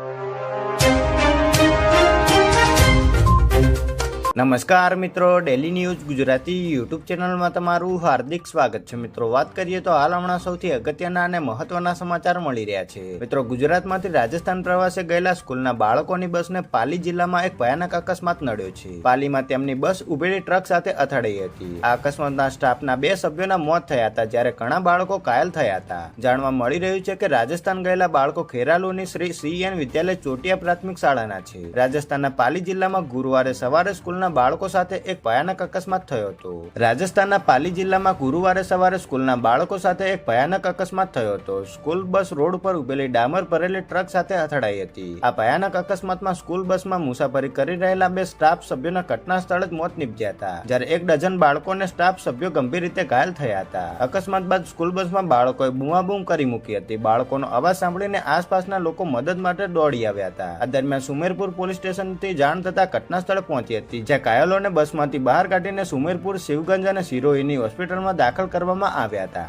you. નમસ્કાર મિત્રો daily news Gujarati YouTube ચેનલમાં તમારું હાર્દિક સ્વાગત છે. મિત્રો, વાત કરીએ તો હાલ હમણાં સૌથી અગત્યના અને મહત્વના સમાચાર મળી રહ્યા છે. મિત્રો, ગુજરાતમાંથી રાજસ્થાન પ્રવાસે ગયેલા સ્કૂલના બાળકોની બસને પાલી જિલ્લામાં એક ભયાનક અકસ્માત નડ્યો છે. પાલીમાં તેમની બસ ઉભેલી ટ્રક સાથે અથડાઈ હતી. આ અકસ્માતના સ્ટાફના બે સભ્યોના મોત થયા હતા, જ્યારે ઘણા બાળકો ઘાયલ થયા હતા. જાણવા મળી રહ્યું છે કે રાજસ્થાન ગયેલા બાળકો ખેરાલુની શ્રી સી એન વિદ્યાલય ચોટિયા પ્રાથમિક શાળાના છે. રાજસ્થાનના પાલી જિલ્લામાં ગુરુવારે સવારે સ્કૂલના બાળકો સાથે એક ભયાનક અકસ્માત થયો હતો. રાજસ્થાનના પાલી જિલ્લામાં ગુરુવારે સવારે સ્કૂલના બાળકો સાથે એક ભયાનક અકસ્માત થયો હતો. સ્કૂલ બસ રોડ પર ઉભેલી ડામર ભરેલી ટ્રક સાથે અથડાઈ હતી. આ ભયાનક અકસ્માતમાં સ્કૂલ બસમાં મુસાફરી કરી રહેલા બે સ્ટાફ સભ્યોના ઘટના સ્થળે જ મોત નીપજ્યા હતા. જ્યારે એક ડઝન બાળકોને સ્ટાફ સભ્યો ગંભીર રીતે ઘાયલ થયા હતા. અકસ્માત બાદ સ્કૂલ બસમાં બાળકોએ બૂમાબૂમ કરી મૂકી હતી. બાળકોનો અવાજ સાંભળીને આસપાસના લોકો મદદ માટે દોડી આવ્યા હતા. આ દરમિયાન સુમેરપુર પોલીસ સ્ટેશનથી જાણ થતા ઘટના સ્થળે પહોંચી હતી જ્યાં ઘાયલોને બસમાંથી બહાર કાઢીને સુમેરપુર શિવગંજ અને સિરોહીની હોસ્પિટલમાં દાખલ કરવામાં આવ્યા હતા.